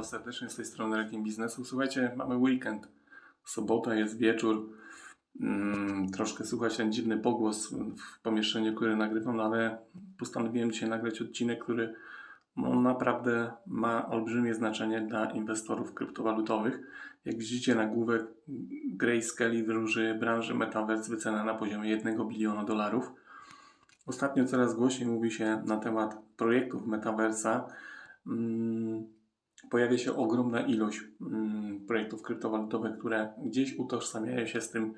Was serdecznie z tej strony Ranking Biznesu. Słuchajcie, mamy weekend. Sobota jest wieczór. Mm, troszkę słychać ten dziwny pogłos w pomieszczeniu, które nagrywam, no ale postanowiłem dzisiaj nagrać odcinek, który no, naprawdę ma olbrzymie znaczenie dla inwestorów kryptowalutowych. Jak widzicie nagłówek Grayscale wróży branży Metaverse wycena na poziomie 1 biliona dolarów. Ostatnio coraz głośniej mówi się na temat projektów Metaversa. Mm, Pojawia się ogromna ilość mm, projektów kryptowalutowych, które gdzieś utożsamiają się z tym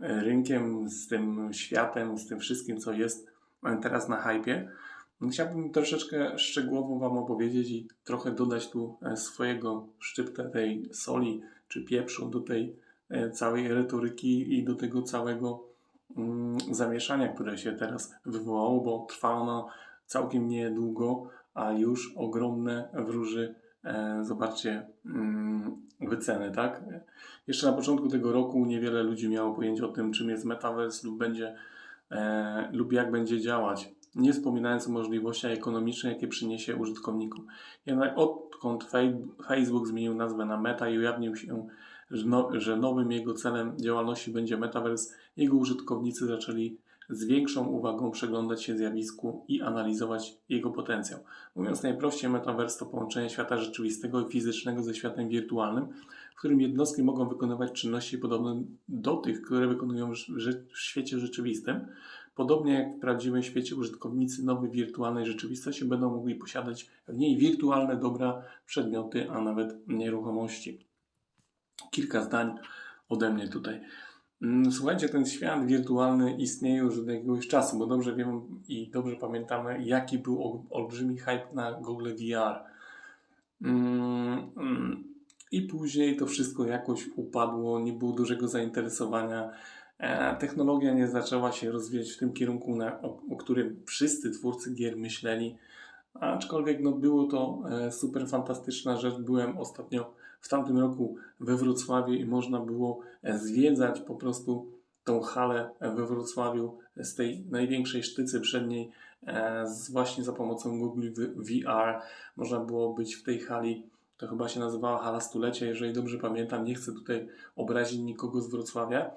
e, rynkiem, z tym światem, z tym wszystkim, co jest e, teraz na hypie. Chciałbym troszeczkę szczegółowo Wam opowiedzieć i trochę dodać tu e, swojego szczyptę tej soli czy pieprzu do tej całej retoryki i do tego całego mm, zamieszania, które się teraz wywołało, bo trwa ono całkiem niedługo, a już ogromne wróży, zobaczcie, mm, wyceny, tak? Jeszcze na początku tego roku niewiele ludzi miało pojęcie o tym, czym jest metaverse lub będzie e, lub jak będzie działać nie wspominając o możliwościach ekonomicznych, jakie przyniesie użytkownikom. Jednak odkąd Facebook zmienił nazwę na Meta i ujawnił się, że nowym jego celem działalności będzie Metaverse, jego użytkownicy zaczęli z większą uwagą przeglądać się zjawisku i analizować jego potencjał. Mówiąc najprościej, Metaverse to połączenie świata rzeczywistego i fizycznego ze światem wirtualnym, w którym jednostki mogą wykonywać czynności podobne do tych, które wykonują w świecie rzeczywistym, Podobnie jak w prawdziwym świecie użytkownicy nowej wirtualnej rzeczywistości będą mogli posiadać w niej wirtualne dobra, przedmioty, a nawet nieruchomości. Kilka zdań ode mnie tutaj. Mm, słuchajcie, ten świat wirtualny istnieje już od jakiegoś czasu, bo dobrze wiemy i dobrze pamiętamy, jaki był olbrzymi hype na Google VR. Mm, mm, I później to wszystko jakoś upadło, nie było dużego zainteresowania. E, technologia nie zaczęła się rozwijać w tym kierunku, na, o, o, którym wszyscy twórcy gier myśleli. Aczkolwiek no, było to e, super fantastyczna rzecz. Byłem ostatnio w tamtym roku we Wrocławiu i można było e, zwiedzać po prostu tą halę we Wrocławiu z tej największej sztycy przedniej z, właśnie za pomocą Google VR. Można było być w tej hali to chyba się nazywała Hala Stulecia, jeżeli dobrze pamiętam. Nie chcę tutaj obrazić nikogo z Wrocławia.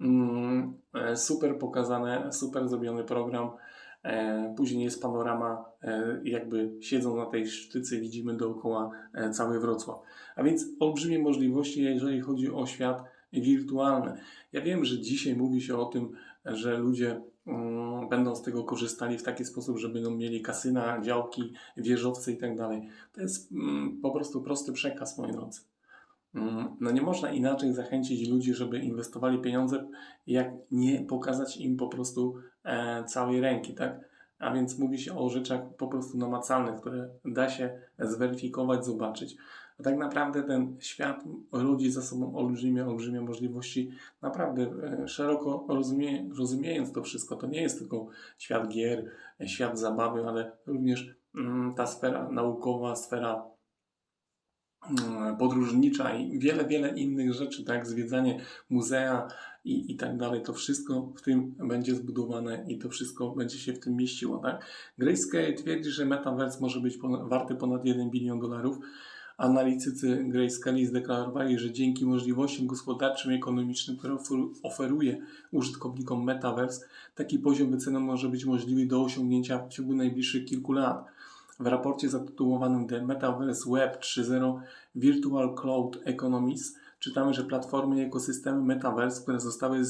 Mm, e, super pokazane, super zrobiony program. E, później jest panorama, e, jakby siedząc na tej sztycy, widzimy dookoła cały Wrocław. A więc olbrzymie możliwości, jeżeli chodzi o świat wirtualny. Ja wiem, że dzisiaj mówi się o tym, że ludzie mm, będą z tego korzystali w taki sposób, że będą mieli kasyna, działki, wieżowce i tak dalej. To jest mm, po prostu prosty przekaz, moi drodzy. Mm, no nie można inaczej zachęcić ludzi, żeby inwestowali pieniądze, jak nie pokazać im po prostu e, całej ręki, tak? A więc mówi się o rzeczach po prostu namacalnych, które da się zweryfikować, zobaczyć. A tak naprawdę ten świat rodzi za sobą olbrzymie, olbrzymie możliwości. Naprawdę e, szeroko rozumie, rozumiejąc to wszystko, to nie jest tylko świat gier, e, świat zabawy, ale również mm, ta sfera naukowa, sfera Mm, podróżnicza i wiele, wiele innych rzeczy, tak, zwiedzanie muzea i, i tak dalej, to wszystko w tym będzie zbudowane i to wszystko będzie się w tym mieściło, tak. Grayscale twierdzi, że Metaverse może być ponad, warty ponad 1 bilion dolarów. Analitycy Grayscale zdeklarowali, że dzięki możliwościom gospodarczym i ekonomicznym, które oferuje użytkownikom Metaverse, taki poziom wyceny może być możliwy do osiągnięcia w ciągu najbliższych kilku lat. W raporcie zatytułowanym The Metaverse Web 3.0 Virtual Cloud Economies czytamy, że platformy i ekosystemy Metaverse, które zostały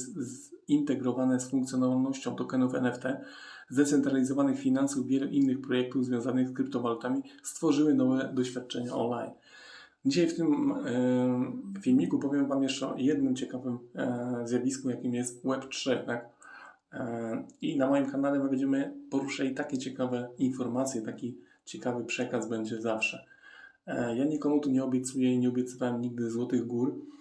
zintegrowane z funkcjonalnością tokenów NFT, zdecentralizowanych finansów wielu innych projektów związanych z kryptowalutami stworzyły nowe doświadczenia online. Dzisiaj w tym e, filmiku powiem Wam jeszcze o jednym ciekawym e, zjawisku, jakim jest Web3. Tak? E, I na moim kanale będziemy poruszali takie ciekawe informacje, taki ciekawy przekaz będzie zawsze. E, ja nikomu tu nie obiecuję i nie obiecywałem nigdy złotych gór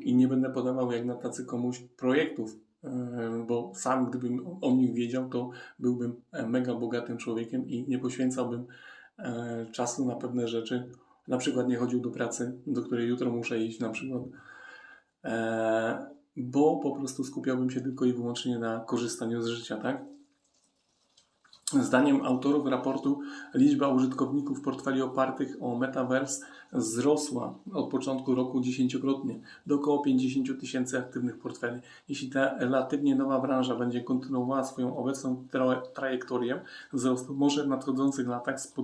i nie będę podawał jak na tacy komuś projektów, e, bo sam gdybym o nich wiedział, to byłbym e, mega bogatym człowiekiem i nie poświęcałbym czasu na pewne rzeczy. Na przykład nie chodził do pracy, do której jutro muszę iść na przykład, bo po prostu skupiałbym się tylko i wyłącznie na korzystaniu z życia, tak? Zdaniem autorów raportu liczba użytkowników portfeli opartych o Metaverse wzrosła od początku roku dziesięciokrotnie do około 50 tysięcy aktywnych portfeli. Jeśli ta relatywnie nowa branża będzie kontynuowała swoją obecną tra- trajektorię wzrostu, może w nadchodzących latach z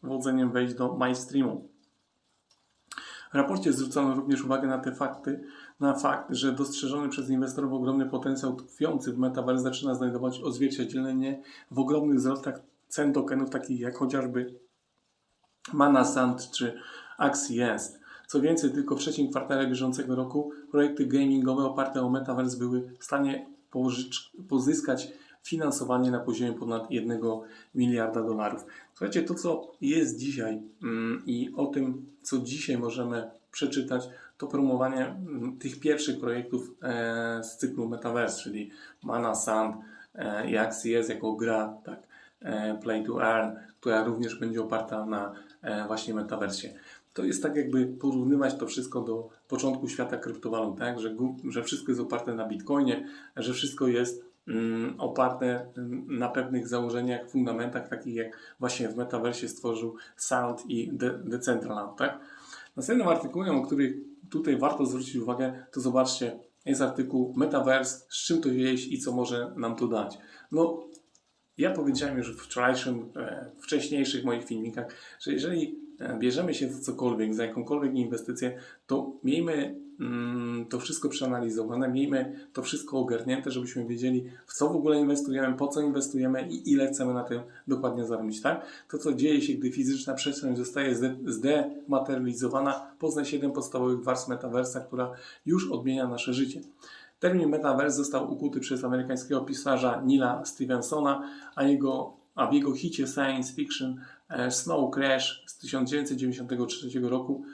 powodzeniem wejść do mainstreamu. W raporcie zwrócono również uwagę na te fakty, na fakt, że dostrzeżony przez inwestorów ogromny potencjał tkwiący w metaverse zaczyna znajdować odzwierciedlenie w ogromnych wzrostach cen tokenów takich jak chociażby Mana Sand czy Axies. Co więcej, tylko w trzecim kwartale bieżącego roku projekty gamingowe oparte o metaverse były w stanie pozyskać finansowanie na poziomie ponad 1 miliarda dolarów. Słuchajcie, to co jest dzisiaj mm, i o tym, co dzisiaj możemy przeczytać, to promowanie mm, tych pierwszych projektów e, z cyklu Metaverse, czyli Mana Sand e, i Axies jako gra, tak, e, Play to Earn, która również będzie oparta na e, właśnie Metaversie. To jest tak jakby porównywać to wszystko do początku świata kryptowalut, tak? że, że wszystko jest oparte na Bitcoinie, że wszystko jest oparte mm, na pewnych założeniach, fundamentach, takich jak właśnie w Metaversie stworzył Sound i De- Decentraland. Tak? Następnym artykułem, o którym tutaj warto zwrócić uwagę, to zobaczcie, jest artykuł Metaverse, z czym to jeść i co może nam to dać. No, ja powiedziałem już w wczorajszym, e, wcześniejszych moich filmikach, że jeżeli bierzemy się za cokolwiek, za jakąkolwiek inwestycję, to miejmy mm, to wszystko przeanalizowane, miejmy to wszystko ogarnięte, żebyśmy wiedzieli, w co w ogóle inwestujemy, po co inwestujemy i ile chcemy na tym dokładnie zarobić. Tak? To, co dzieje się, gdy fizyczna przestrzeń zostaje zde- zdematerializowana, poznaj 7 podstawowych warstw metaversa, która już odmienia nasze życie. Termin metaverse został ukuty przez amerykańskiego pisarza Nila Stevensona, a, jego, a w jego hicie science fiction e, Snow Crash z 1993 roku.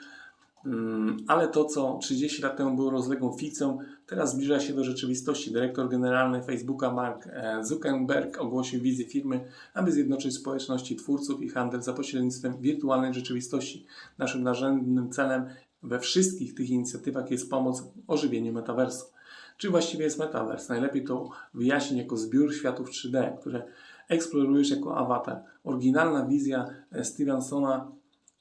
Mm, Ale to, co 30 lat temu było rozległą fikcją, teraz zbliża się do rzeczywistości. Dyrektor generalny Facebooka Mark e, Zuckerberg ogłosił wizję firmy, aby zjednoczyć społeczności twórców i handel za pośrednictwem wirtualnej rzeczywistości. Naszym narzędnym celem we wszystkich tych inicjatywach jest pomoc w ożywieniu metaversu. Czy właściwie jest metaverse? Najlepiej to wyjaśnić jako zbiór światów 3D, które eksplorujesz jako awatar. Oryginalna wizja e, Stevensona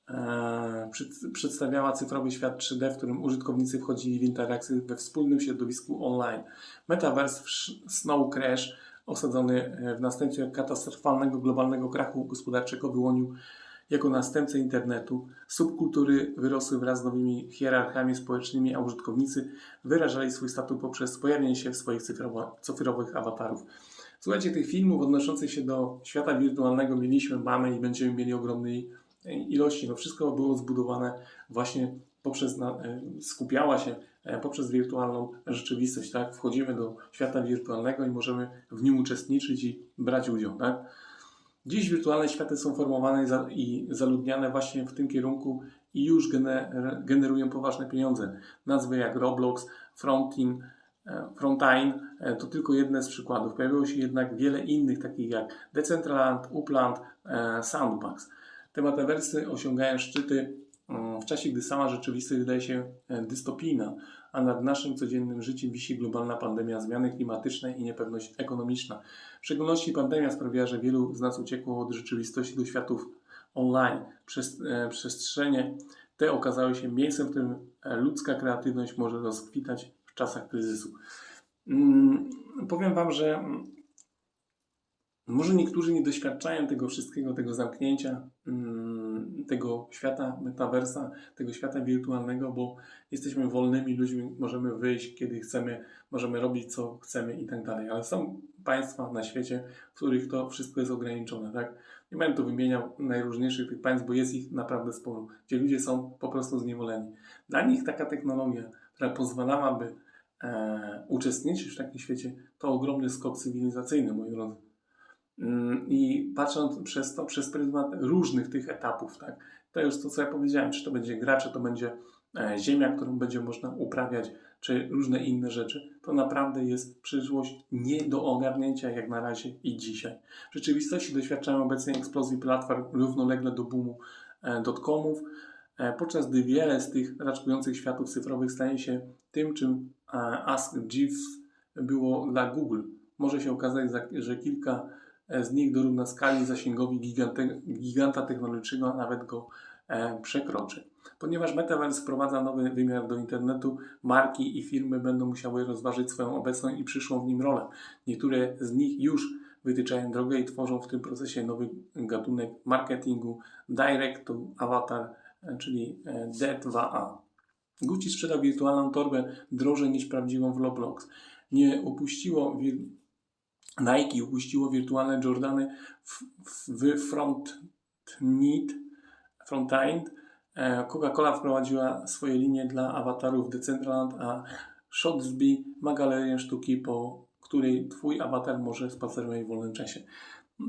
e, przed, przedstawiała cyfrowy świat 3D, w którym użytkownicy wchodzili w interakcję we wspólnym środowisku online. Metaverse w Snow Crash, osadzony e, w następstwie katastrofalnego globalnego krachu gospodarczego, wyłonił jako następcę internetu. Subkultury wyrosły wraz z nowymi hierarchiami społecznymi, a użytkownicy wyrażali swój status poprzez pojawienie się swoich cyfrowo, cyfrowych awatarów. Słuchajcie, tych filmów odnoszących się do świata wirtualnego mieliśmy, mamy i będziemy mieli ogromnej e, ilości. No wszystko było zbudowane właśnie poprzez, e, skupiała się e, poprzez wirtualną rzeczywistość, tak? Wchodzimy do świata wirtualnego i możemy w nim uczestniczyć i brać udział, tak? Dziś wirtualne światy są formowane i za- i zaludniane właśnie w tym kierunku i już gener- generują poważne pieniądze. Nazwy jak Roblox, Frontin, e, Frontine e, to tylko jedne z przykładów. Pojawiło się jednak wiele innych, takich jak Decentraland, Upland, e, Sandbox. Te metaversy osiągają szczyty mm, w czasie, gdy sama rzeczywistość wydaje się e, dystopijna, a nad naszym codziennym życiem wisi globalna pandemia, zmiany klimatyczne i niepewność ekonomiczna. W szczególności pandemia sprawiła, że wielu z nas uciekło od rzeczywistości do światów online. Przestrzenie te okazały się miejscem, w którym ludzka kreatywność może rozkwitać w czasach kryzysu. Mm, powiem Wam, że może niektórzy nie doświadczają tego wszystkiego, tego zamknięcia, mm, tego świata metaversa, tego świata wirtualnego, bo jesteśmy wolnymi ludźmi, możemy wyjść kiedy chcemy, możemy robić co chcemy i tak dalej. Ale są państwa na świecie, w których to wszystko jest ograniczone, tak? Nie będę tu wymieniał najróżniejszych tych państw, bo jest ich naprawdę sporo, gdzie ludzie są po prostu zniewoleni. Dla nich taka technologia, która pozwalałaby e, uczestniczyć w takim świecie, to ogromny skok cywilizacyjny, moi drodzy. Mm, I patrząc przez to, przez pryzmat różnych tych etapów, tak, to już to, co ja powiedziałem, czy to będzie gra, czy to będzie e, ziemia, którą będzie można uprawiać, czy różne inne rzeczy, to naprawdę jest przyszłość nie do ogarnięcia jak na razie i dzisiaj. W rzeczywistości doświadczamy obecnie eksplozji platform równolegle do boomu e, dotcomów, podczas gdy wiele z tych raczkujących światów cyfrowych staje się tym, czym e, Ask Jeeves było dla Google. Może się okazać, za- że kilka e, z nich dorówna skali zasięgowi gigante, giganta technologicznego, a nawet go e, przekroczy. Ponieważ Metaverse wprowadza nowy wymiar do internetu, marki i firmy będą musiały rozważyć swoją obecną i przyszłą w nim rolę. Niektóre z nich już wytyczają drogę i tworzą w tym procesie nowy gatunek marketingu Direct to Avatar, e, czyli e, D2A. Gucci sprzedał wirtualną torbę drożej niż prawdziwą w Roblox. Nie upuściło wir- Nike upuściło wirtualne Jordany w, w, Front Need, Frontend. E, Coca-Cola wprowadziła swoje linie dla awatarów Decentraland, a Shotsby ma galerię sztuki, po której Twój awatar może spacerować w wolnym czasie.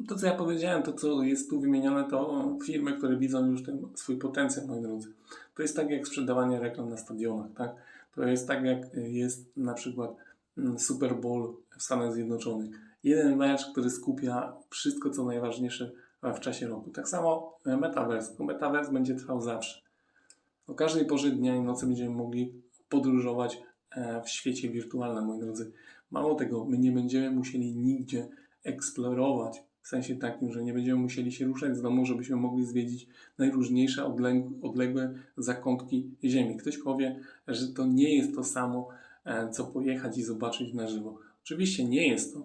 To, co ja powiedziałem, to, co jest tu wymienione, to firmy, które widzą już ten swój potencjał, moi drodzy. To jest tak jak sprzedawanie reklam na stadionach, tak? To jest tak jak jest na przykład mm, Super Bowl w Stanach Zjednoczonych. Jeden mecz, który skupia wszystko, co najważniejsze w czasie roku. Tak samo e, Metaverse. Metaverse będzie trwał zawsze. O każdej porze dnia i nocy będziemy mogli podróżować e, w świecie wirtualnym, moi drodzy. Mało tego, my nie będziemy musieli nigdzie eksplorować, w sensie takim, że nie będziemy musieli się ruszać z domu, żebyśmy mogli zwiedzić najróżniejsze odleg- odległe zakątki Ziemi. Ktoś powie, że to nie jest to samo, e, co pojechać i zobaczyć na żywo. Oczywiście nie jest to,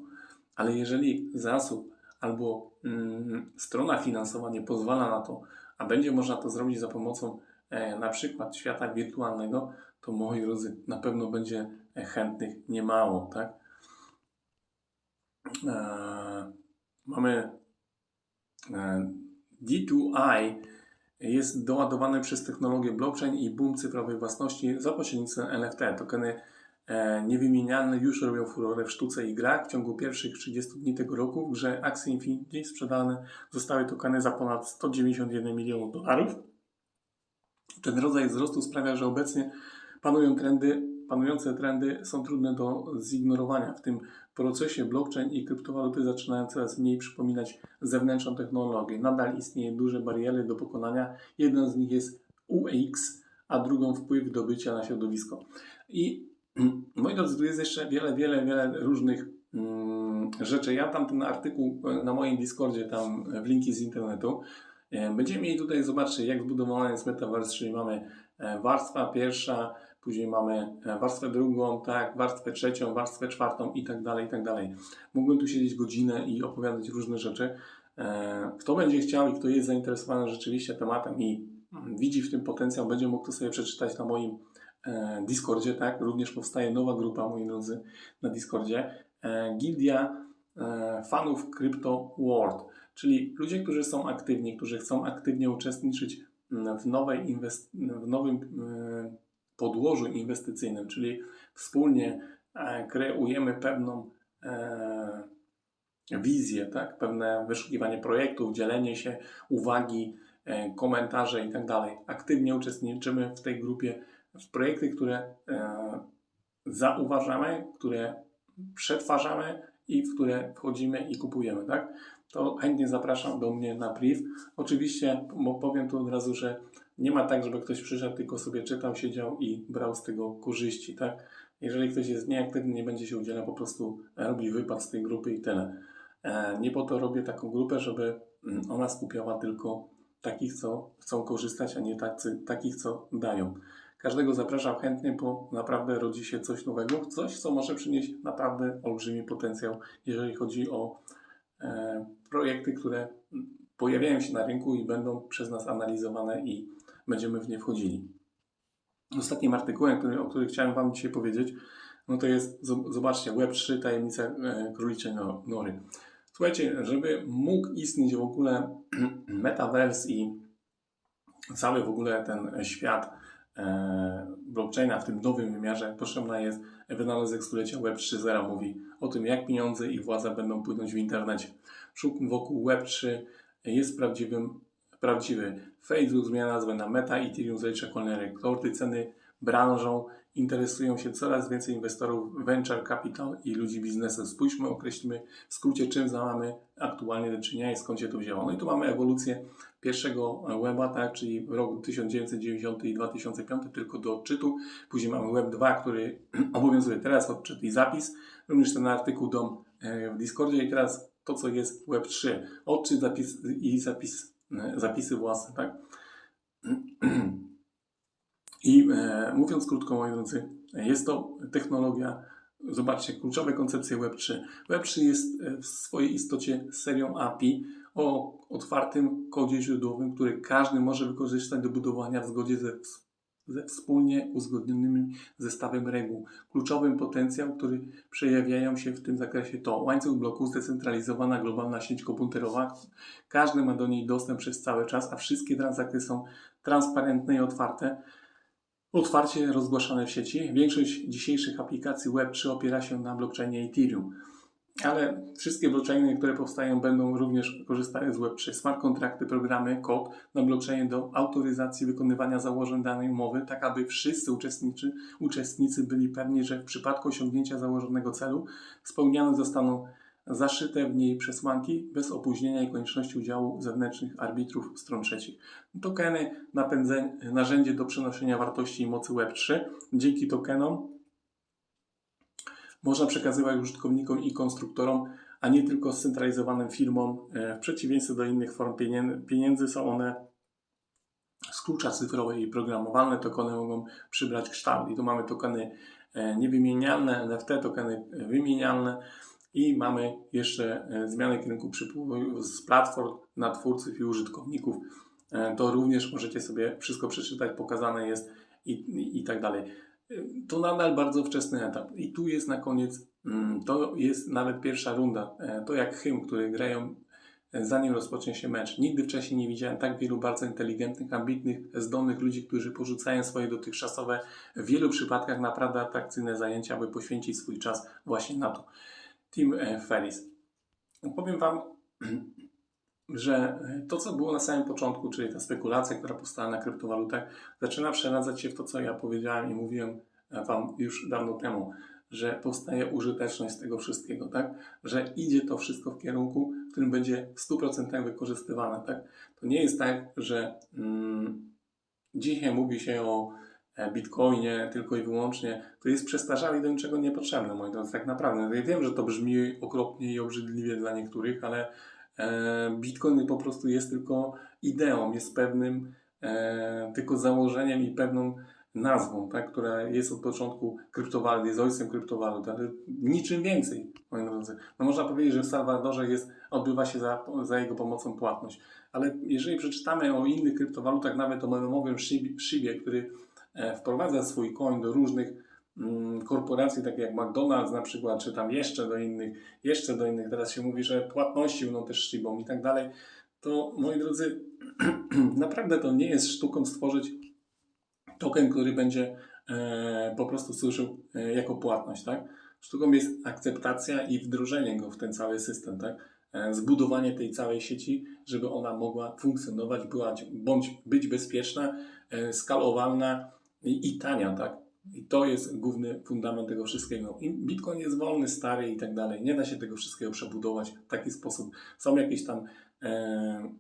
ale jeżeli zasób albo mm, strona finansowa nie pozwala na to, a będzie można to zrobić za pomocą e, na przykład świata wirtualnego, to moi drodzy, na pewno będzie e, chętnych niemało, tak? E, mamy e, D2I jest doładowany przez technologię blockchain i boom cyfrowej własności za pośrednictwem NFT. Tokeny e, niewymienialne już robią furorę w sztuce i grach. W ciągu pierwszych 30 dni tego roku w grze Axie Infinity sprzedane zostały tokeny za ponad 191 milionów dolarów. Ten rodzaj wzrostu sprawia, że obecnie panują trendy, panujące trendy są trudne do zignorowania. W tym procesie blockchain i kryptowaluty zaczynają coraz mniej przypominać zewnętrzną technologię. Nadal istnieje duże bariery do pokonania. Jedną z nich jest UX, a drugą wpływ do bycia na środowisko. I moi drodzy, tu jest jeszcze wiele, wiele, wiele różnych mm, rzeczy. Ja tam ten artykuł na moim Discordzie, tam w linki z internetu. E, Będziemy mieli tutaj, zobaczcie, jak zbudowany jest Metaverse, czyli mamy e, warstwa pierwsza, później mamy e, warstwę drugą, tak, warstwę trzecią, warstwę czwartą i tak dalej, i tak dalej. Mógłbym tu siedzieć godzinę i opowiadać różne rzeczy. E, Kto będzie chciał i kto jest zainteresowany rzeczywiście tematem i mm, widzi w tym potencjał, będzie mógł to sobie przeczytać na moim e, Discordzie, tak? Również powstaje nowa grupa, moi drodzy, na Discordzie. Gildia fanów Crypto World, czyli ludzie, którzy są aktywni, którzy chcą aktywnie uczestniczyć mm, w, nowej inwest- w nowym e, podłożu inwestycyjnym, czyli wspólnie e, kreujemy pewną e, wizję, tak? pewne wyszukiwanie projektów, dzielenie się, uwagi, e, komentarze i tak. Aktywnie uczestniczymy w tej grupie w projekty, które zauważamy, które przetwarzamy i w które wchodzimy i kupujemy, tak? To chętnie zapraszam do mnie na priv. Oczywiście powiem tu od razu, że nie ma tak, żeby ktoś przyszedł, tylko sobie czytał, siedział i brał z tego korzyści, tak? Jeżeli ktoś jest nieaktywny, nie będzie się udzielał, po prostu robi wypad z tej grupy i tyle. E, Nie po to robię taką grupę, żeby mm, ona skupiała tylko takich, co chcą korzystać, a nie tacy, takich, co dają. Każdego zapraszam chętnie, bo naprawdę rodzi się coś nowego, coś, co może przynieść naprawdę olbrzymi potencjał, jeżeli chodzi o e, projekty, które mm, pojawiają się na rynku i będą przez nas analizowane i będziemy w nie wchodzili. Ostatnim artykułem, który, o którym chciałem Wam dzisiaj powiedzieć, no to jest, zob- zobaczcie, Web3, tajemnica e, króliczej no- nory. Słuchajcie, żeby mógł istnieć w ogóle metaverse i cały w ogóle ten świat e, blockchaina w tym nowym wymiarze, potrzebna jest wynalazek stulecia Web 3.0 mówi o tym, jak pieniądze i władza będą płynąć w internecie. Wokół Web 3 jest prawdziwym, prawdziwy. Facebook zmienia nazwę na Meta, Ethereum zalicza kolejne rekordy, ceny branżą interesują się coraz więcej inwestorów, venture capital i ludzi biznesu. Spójrzmy, określimy w skrócie, czym mamy aktualnie do czynienia i skąd się to wzięło. No i tu mamy ewolucję pierwszego weba, tak, czyli rok 1990 i 2005 tylko do odczytu. Później mamy web 2, który obowiązuje teraz odczyt i zapis. Również ten artykuł dom e, w Discordzie i teraz to, co jest w Web3. Odczyt zapis i zapis, zapisy własne, tak? I e, mówiąc krótko, moi drodzy, jest to technologia, zobaczcie, kluczowe koncepcje Web3. Web3 jest e, w swojej istocie serią API o otwartym kodzie źródłowym, który każdy może wykorzystać do budowania w zgodzie ze, ze wspólnie uzgodnionymi zestawem reguł. Kluczowym potencjał, który przejawiają się w tym zakresie to łańcuch bloków, zdecentralizowana globalna sieć komputerowa. Każdy ma do niej dostęp przez cały czas, a wszystkie transakcje są transparentne i otwarte otwarcie rozgłaszane w sieci. Większość dzisiejszych aplikacji Web3 opiera się na blockchainie Ethereum. Ale wszystkie blockchainy, które powstają, będą również korzystały z Web3. Smart kontrakty, programy, kod na blockchainie do autoryzacji wykonywania założeń danej umowy, tak aby wszyscy uczestnicy, uczestnicy byli pewni, że w przypadku osiągnięcia założonego celu spełniane zostaną zaszyte w niej przesłanki bez opóźnienia i konieczności udziału zewnętrznych arbitrów stron trzecich. Tokeny, narzędzie do przenoszenia wartości i mocy Web3. Dzięki tokenom można przekazywać użytkownikom i konstruktorom, a nie tylko scentralizowanym firmom. E, w przeciwieństwie do innych form pieniędzy są one z klucza cyfrowe i programowalne. Tokeny mogą przybrać kształt. I tu mamy tokeny e, niewymienialne, NFT, tokeny wymienialne i mamy jeszcze e, zmianę kierunku przypływu z platform na twórców i użytkowników. E, to również możecie sobie wszystko przeczytać, pokazane jest i, i, i tak dalej. E, to nadal bardzo wczesny etap. I tu jest na koniec, mm, to jest nawet pierwsza runda. To jak hymn, który grają zanim rozpocznie się mecz. Nigdy wcześniej nie widziałem tak wielu bardzo inteligentnych, ambitnych, zdolnych ludzi, którzy porzucają swoje dotychczasowe, w wielu przypadkach naprawdę atrakcyjne zajęcia, aby poświęcić swój czas właśnie na to. Tim e, Ferris. Powiem Wam, że to, co było na samym początku, czyli ta spekulacja, która powstała na kryptowalutach, zaczyna przeradzać się w to, co ja powiedziałem i mówiłem Wam już dawno temu, że powstaje użyteczność z tego wszystkiego, tak? Że idzie to wszystko w kierunku, w którym będzie w 100% wykorzystywane, tak? To nie jest tak, że mm, dzisiaj mówi się o E, Bitcoinie tylko i wyłącznie, to jest przestarzały i do niczego niepotrzebne, moi drodzy, tak naprawdę. Ja wiem, że to brzmi okropnie i obrzydliwie dla niektórych, ale e, Bitcoin po prostu jest tylko ideą, jest pewnym e, tylko założeniem i pewną nazwą, tak, która jest od początku kryptowalut, jest ojcem kryptowalut, ale niczym więcej, moi drodzy. No można powiedzieć, że w Salwadorze jest, odbywa się za, za jego pomocą płatność, ale jeżeli przeczytamy o innych kryptowalutach, nawet o memowym Shibie, który E, wprowadza swój coin do różnych mm, korporacji, takie jak McDonald's na przykład, czy tam jeszcze do innych, jeszcze do innych, teraz się mówi, że płatności będą też szybą i tak dalej, to moi drodzy, naprawdę to nie jest sztuką stworzyć token, który będzie e, po prostu służył e, jako płatność, tak? Sztuką jest akceptacja i wdrożenie go w ten cały system, tak? Zbudowanie tej całej sieci, żeby ona mogła funkcjonować, była, bądź być bezpieczna, skalowalna, i, i tania, tak? I to jest główny fundament tego wszystkiego. Bitcoin jest wolny, stary i tak dalej. Nie da się tego wszystkiego przebudować w taki sposób. Są jakieś tam e,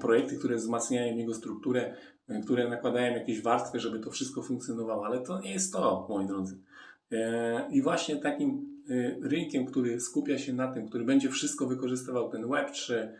projekty, które wzmacniają jego strukturę, e, które nakładają jakieś warstwy, żeby to wszystko funkcjonowało, ale to nie jest to, moi drodzy. E, I właśnie takim e, rynkiem, który skupia się na tym, który będzie wszystko wykorzystywał, ten Web3, E,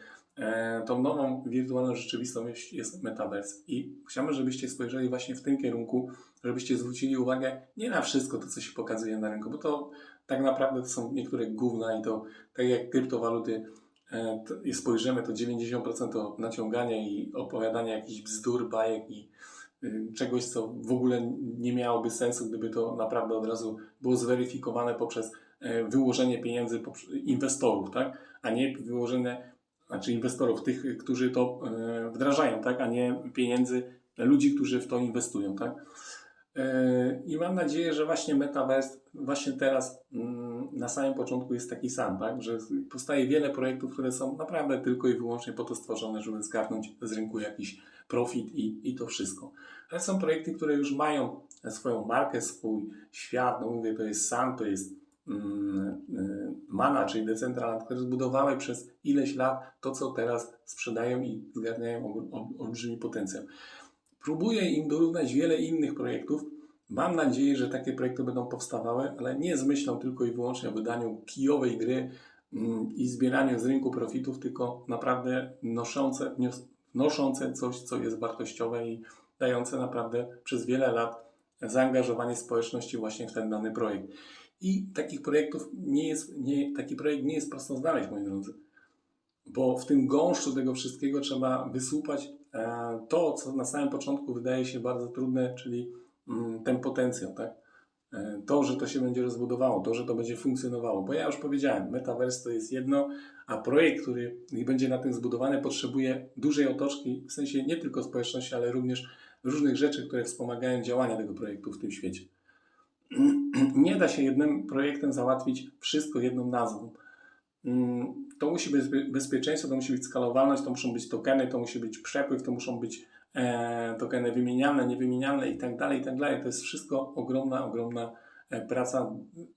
tą nową wirtualną rzeczywistość jest Metaverse. I chciałbym, żebyście spojrzeli właśnie w tym kierunku, żebyście zwrócili uwagę nie na wszystko to, co się pokazuje na rynku, bo to tak naprawdę to są niektóre gówna i to tak jak kryptowaluty e, to, spojrzymy, to 90% to naciągania i opowiadania jakichś bzdur, bajek i y, czegoś, co w ogóle nie miałoby sensu, gdyby to naprawdę od razu było zweryfikowane poprzez e, wyłożenie pieniędzy inwestorów, tak? a nie wyłożenie znaczy inwestorów, tych, którzy to e, wdrażają, tak, a nie pieniędzy ludzi, którzy w to inwestują, tak. E, I mam nadzieję, że właśnie Metaverse właśnie teraz mm, na samym początku jest taki sam, tak? że powstaje wiele projektów, które są naprawdę tylko i wyłącznie po to stworzone, żeby zgarnąć z rynku jakiś profit i, i to wszystko. Ale są projekty, które już mają swoją markę, swój świat, no mówię, to jest sam, to jest Mana, czyli Decentraland, które zbudowały przez ileś lat to, co teraz sprzedają i zgarniają olbrzymi potencjał. Próbuję im dorównać wiele innych projektów. Mam nadzieję, że takie projekty będą powstawały, ale nie z myślą tylko i wyłącznie o wydaniu kijowej gry, mm, i zbieraniu z rynku profitów, tylko naprawdę noszące, noszące coś, co jest wartościowe i dające naprawdę przez wiele lat zaangażowanie społeczności właśnie w ten dany projekt. I takich projektów nie jest, nie, taki projekt nie jest prosto znaleźć, moi drodzy. Bo w tym gąszczu tego wszystkiego trzeba wysłupać e, to, co na samym początku wydaje się bardzo trudne, czyli mm, ten potencjał, tak? E, To, że to się będzie rozbudowało, to, że to będzie funkcjonowało. Bo ja już powiedziałem, Metaverse to jest jedno, a projekt, który będzie na tym zbudowany, potrzebuje dużej otoczki, w sensie nie tylko społeczności, ale również różnych rzeczy, które wspomagają działania tego projektu w tym świecie. Nie da się jednym projektem załatwić wszystko jedną nazwą. Mm, To musi być bezpie- bezpieczeństwo, to musi być skalowalność, to muszą być tokeny, to musi być przepływ, to muszą być e, tokeny wymienialne, niewymienialne i tak dalej, i tak. To jest wszystko ogromna, ogromna e, praca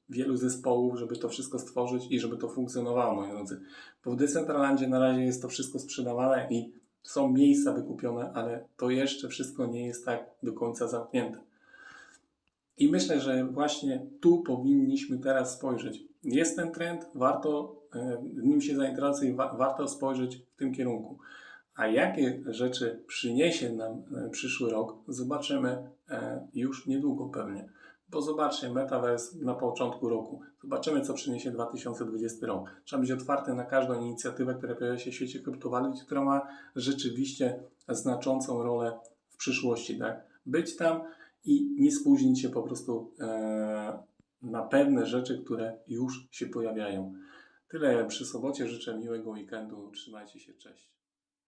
wielu zespołów, żeby to wszystko stworzyć i żeby to funkcjonowało, moi drodzy. Bo w Decentralandzie na razie jest to wszystko sprzedawane i są miejsca wykupione, ale to jeszcze wszystko nie jest tak do końca zamknięte. I myślę, że właśnie tu powinniśmy teraz spojrzeć. Jest ten trend, warto e, nim się zainteresować i wa- warto spojrzeć w tym kierunku. A jakie rzeczy przyniesie nam e, przyszły rok, zobaczymy e, już niedługo pewnie. Bo zobaczcie, Metaverse na początku roku. Zobaczymy, co przyniesie 2020 rok. Trzeba być otwarty na każdą inicjatywę, która pojawia się w świecie kryptowalut, która ma rzeczywiście znaczącą rolę w przyszłości. Tak? Być tam i nie spóźnić się po prostu e, na pewne rzeczy, które już się pojawiają. Tyle przy sobocie. Życzę miłego weekendu. Trzymajcie się. Cześć.